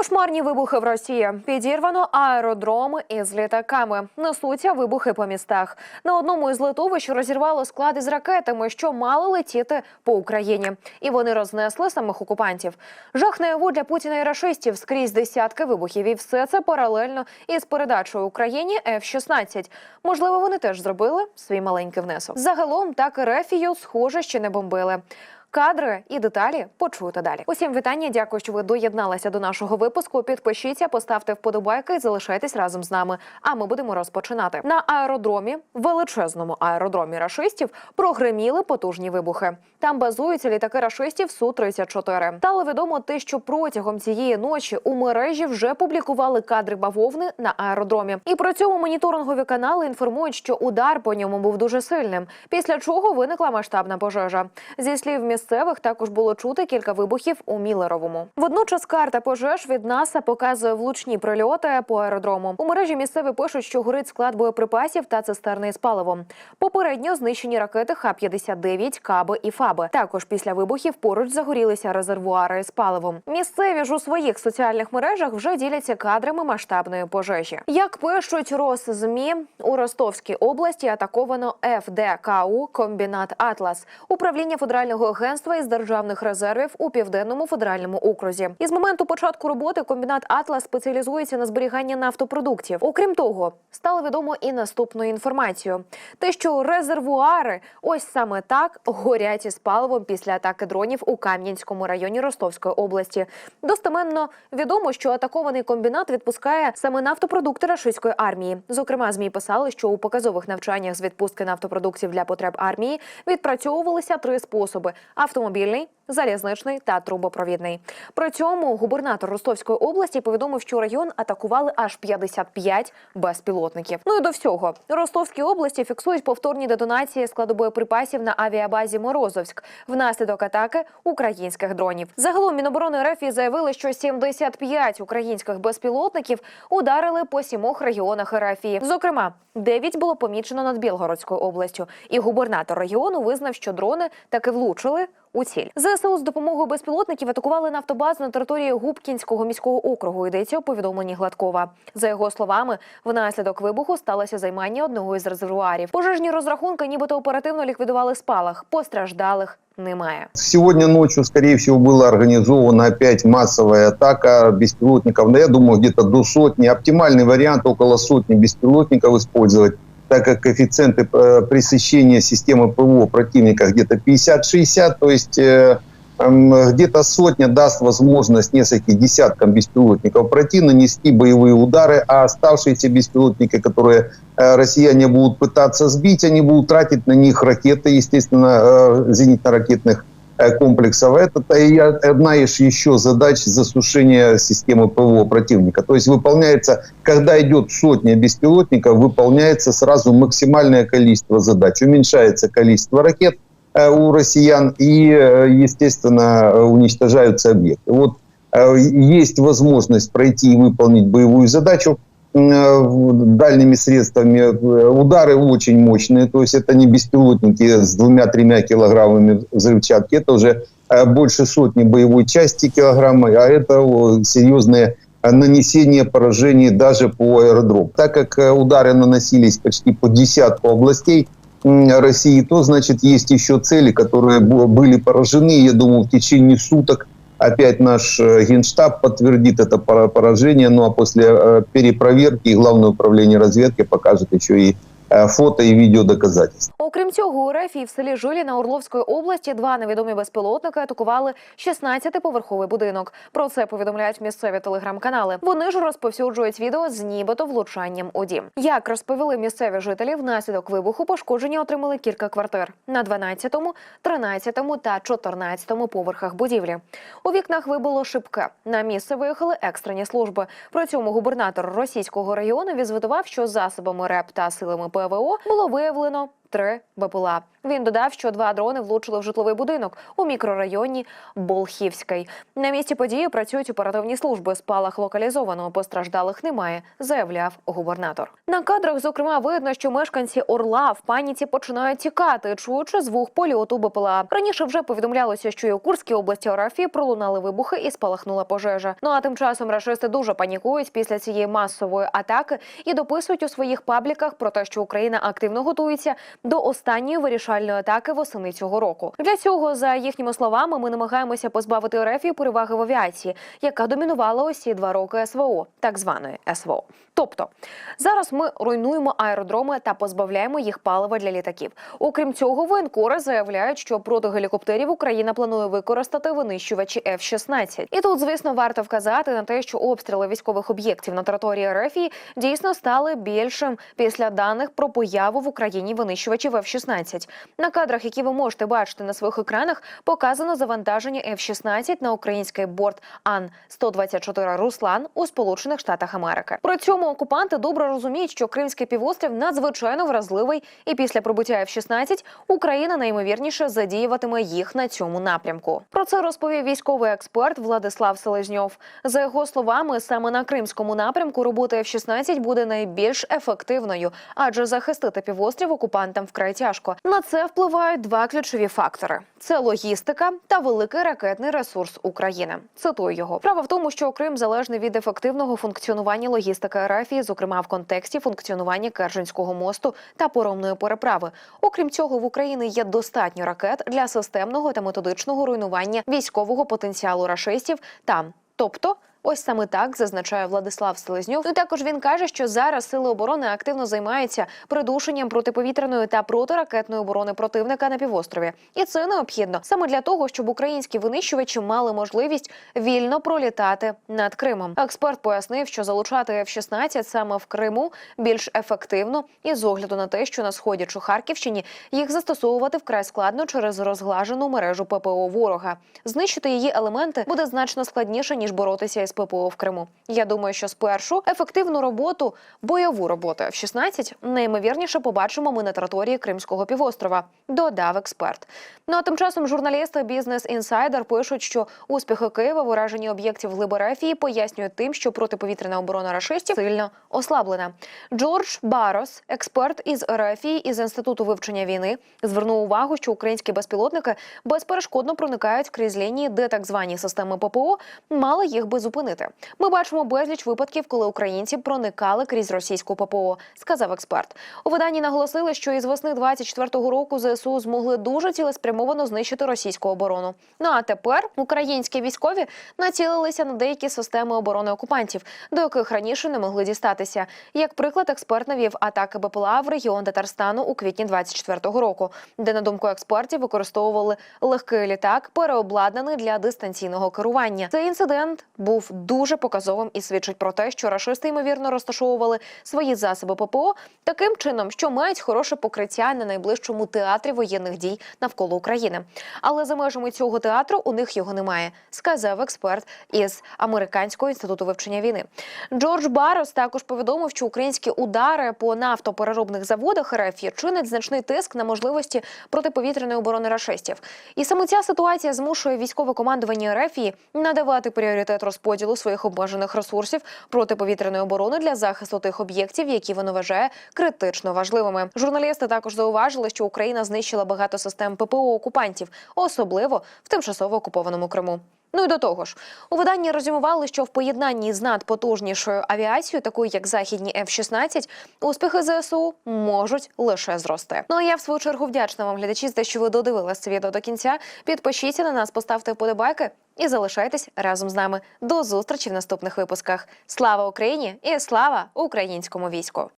Кошмарні вибухи в Росії. Підірвано аеродроми із літаками. Несуться вибухи по містах. На одному із литовищ розірвало склади з ракетами, що мали летіти по Україні. І вони рознесли самих окупантів. Жах наяву для Путіна і рашистів скрізь десятки вибухів. І все це паралельно із передачою Україні F-16. Можливо, вони теж зробили свій маленький внесок. Загалом так Рефію, схоже, ще не бомбили. Кадри і деталі почуєте далі. Усім вітання. Дякую, що ви доєдналися до нашого випуску. Підпишіться, поставте вподобайки і залишайтесь разом з нами. А ми будемо розпочинати на аеродромі, величезному аеродромі рашистів, прогреміли потужні вибухи. Там базуються літаки рашистів су 34 Стало відомо те, що протягом цієї ночі у мережі вже публікували кадри бавовни на аеродромі. І про цьому моніторингові канали інформують, що удар по ньому був дуже сильним. Після чого виникла масштабна пожежа. Зі слів місцевих також було чути кілька вибухів у Мілеровому. Водночас карта пожеж від НАСА показує влучні прильоти по аеродрому. У мережі місцеві пишуть, що горить склад боєприпасів та цистерни з паливом. Попередньо знищені ракети Х-59, Каби і Фаби. Також після вибухів поруч загорілися резервуари з паливом. Місцеві ж у своїх соціальних мережах вже діляться кадрами масштабної пожежі. Як пишуть Росзмі, у Ростовській області атаковано ФДКУ комбінат Атлас, управління федерального агентства із державних резервів у південному федеральному окрузі. Із моменту початку роботи комбінат Атлас спеціалізується на зберіганні нафтопродуктів. Окрім того, стало відомо і наступну інформацію: те, що резервуари ось саме так горять із паливом після атаки дронів у Кам'янському районі Ростовської області. Достеменно відомо, що атакований комбінат відпускає саме нафтопродукти рашистської армії. Зокрема, змі писали, що у показових навчаннях з відпустки нафтопродуктів для потреб армії відпрацьовувалися три способи: автомобільний. Залізничний та трубопровідний. При цьому губернатор Ростовської області повідомив, що район атакували аж 55 безпілотників. Ну і до всього Ростовській області фіксують повторні детонації складу боєприпасів на авіабазі Морозовськ внаслідок атаки українських дронів. Загалом Міноборони РФ заявили, що 75 українських безпілотників ударили по сімох регіонах РФ. Зокрема, 9 було помічено над Білгородською областю, і губернатор регіону визнав, що дрони таки влучили у ціль. ЗСУ з допомогою безпілотників атакували нафтобазу на території Губкінського міського округу. Йдеться у повідомленні Гладкова. За його словами, внаслідок вибуху сталося займання одного із резервуарів. Пожежні розрахунки, нібито оперативно ліквідували спалах. Постраждалих немає. Сегодня ночью, скорее всего, была организована опять массовая атака беспилотников. Но я думаю, где-то до сотни. Оптимальный вариант около сотни беспилотников использовать, так как коэффициенты э, пресыщения системы ПВО противника где-то 50-60. То есть э, где-то сотня даст возможность нескольким десяткам беспилотников пройти, нанести боевые удары, а оставшиеся беспилотники, которые э, россияне будут пытаться сбить, они будут тратить на них ракеты, естественно, зенитно-ракетных комплексов. Это одна из еще задач засушения системы ПВО противника. То есть выполняется, когда идет сотня беспилотников, выполняется сразу максимальное количество задач. Уменьшается количество ракет э, у россиян и, э, естественно, уничтожаются объекты. Вот э, есть возможность пройти и выполнить боевую задачу дальними средствами. Э, Удары очень мощные, то есть это не беспилотники с двумя-тремя килограммами взрывчатки, это уже э, больше сотни боевой части килограмма, а это серьезные э, нанесение поражений даже по аэродрому. Так как э, удары наносились почти по десятку областей России, то значит есть еще цели, которые были поражены. Я думаю, в течение суток опять наш э, генштаб подтвердит это пора- поражение. Ну а после э, перепроверки Главное управление разведки покажет еще и э, фото и видео доказательства. Окрім цього, у РФ і в селі Жиліна Орловської області два невідомі безпілотники атакували 16-поверховий будинок. Про це повідомляють місцеві телеграм-канали. Вони ж розповсюджують відео з нібито влучанням у дім. Як розповіли місцеві жителі, внаслідок вибуху пошкодження отримали кілька квартир на 12-му, 13-му та 14-му поверхах будівлі. У вікнах вибило шибки. На місце виїхали екстрені служби. При цьому губернатор російського району відзвітував, що засобами РЕП та силами ПВО було виявлено три БПЛА. Він додав, що два дрони влучили в житловий будинок у мікрорайоні Болхівський. На місці події працюють оперативні служби. Спалах локалізовано, постраждалих немає, заявляв губернатор. На кадрах, зокрема, видно, що мешканці Орла в паніці починають тікати, чуючи звук польоту БПЛА. Раніше вже повідомлялося, що і у Курській області РФ пролунали вибухи і спалахнула пожежа. Ну а тим часом рашисти дуже панікують після цієї масової атаки і дописують у своїх пабліках про те, що Україна активно готується до останньої вирішальної атаки восени цього року. Для цього, за їхніми словами, ми намагаємося позбавити РФ переваги в авіації, яка домінувала усі два роки СВО, так званої СВО. Тобто зараз ми руйнуємо аеродроми та позбавляємо їх палива для літаків. Окрім цього, воєнкори заявляють, що проти гелікоптерів Україна планує використати винищувачі F-16. І тут, звісно, варто вказати на те, що обстріли військових об'єктів на території РФ дійсно стали більшим після даних про появу в Україні винищувачів F-16. На кадрах, які ви можете бачити на своїх екранах, показано завантаження F-16 на український борт Ан-124 Руслан у Сполучених Штатах Америки. При цьому окупанти добре розуміють, що Кримський півострів надзвичайно вразливий, і після прибуття F-16 Україна найімовірніше задіюватиме їх на цьому напрямку. Про це розповів військовий експерт Владислав Селезньов. За його словами, саме на кримському напрямку робота F-16 буде найбільш ефективною, адже захистити півострів окупантам вкрай тяжко. На це впливають два ключові фактори: це логістика та великий ракетний ресурс України. Цитую його. Право в тому, що Крим залежний від ефективного функціонування логістики РФ, зокрема в контексті функціонування Керченського мосту та поромної переправи. Окрім цього, в Україні є достатньо ракет для системного та методичного руйнування військового потенціалу рашистів там, тобто. Ось саме так зазначає Владислав Селезньов. Ну також він каже, що зараз сили оборони активно займаються придушенням протиповітряної та протиракетної оборони противника на півострові, і це необхідно саме для того, щоб українські винищувачі мали можливість вільно пролітати над Кримом. Експерт пояснив, що залучати F-16 саме в Криму більш ефективно, і з огляду на те, що на сході чи Харківщині їх застосовувати вкрай складно через розглажену мережу ППО ворога. Знищити її елементи буде значно складніше ніж боротися із ППО в Криму. Я думаю, що спершу ефективну роботу, бойову роботу F-16 найімовірніше побачимо ми на території Кримського півострова. Додав експерт. Ну а тим часом журналісти Бізнес Інсайдер пишуть, що успіхи Києва в ураженні об'єктів в Либерефії пояснюють тим, що протиповітряна оборона рашистів сильно ослаблена. Джордж Барос, експерт із РФІ із інституту вивчення війни, звернув увагу, що українські безпілотники безперешкодно проникають крізь лінії, де так звані системи ППО мали їх би зупинити. Ми бачимо безліч випадків, коли українці проникали крізь російську ППО, сказав експерт. У виданні наголосили, що із весни 24-го року ЗСУ змогли дуже цілеспрямовано знищити російську оборону. Ну а тепер українські військові націлилися на деякі системи оборони окупантів, до яких раніше не могли дістатися. Як приклад, експерт навів атаки БПЛА в регіон Татарстану у квітні 24-го року, де на думку експертів використовували легкий літак, переобладнаний для дистанційного керування. Цей інцидент був дуже показовим і свідчить про те, що рашисти ймовірно розташовували свої засоби ППО таким чином, що мають хороше покриття на найближчому театрі воєнних дій навколо України. Але за межами цього театру у них його немає, сказав експерт із американського інституту вивчення війни. Джордж Барос також повідомив, що українські удари по нафтопереробних заводах РФ чинять значний тиск на можливості протиповітряної оборони рашистів. І саме ця ситуація змушує військове командування РФ надавати пріоритет розподілу своїх обмежених ресурсів протиповітряної оборони для захисту тих об'єктів, які воно вважає критично важливими. Журналісти також зауважили, що Україна знищила багато систем ППО окупантів, особливо в тимчасово окупованому Криму. Ну і до того ж, у виданні резюмували, що в поєднанні з надпотужнішою авіацією, такою як західні F-16, успіхи ЗСУ можуть лише зрости. Ну а я в свою чергу вдячна вам, глядачі, за те, що ви додивились це відео до кінця. Підпишіться на нас, поставте вподобайки і залишайтесь разом з нами. До зустрічі в наступних випусках. Слава Україні і слава українському війську!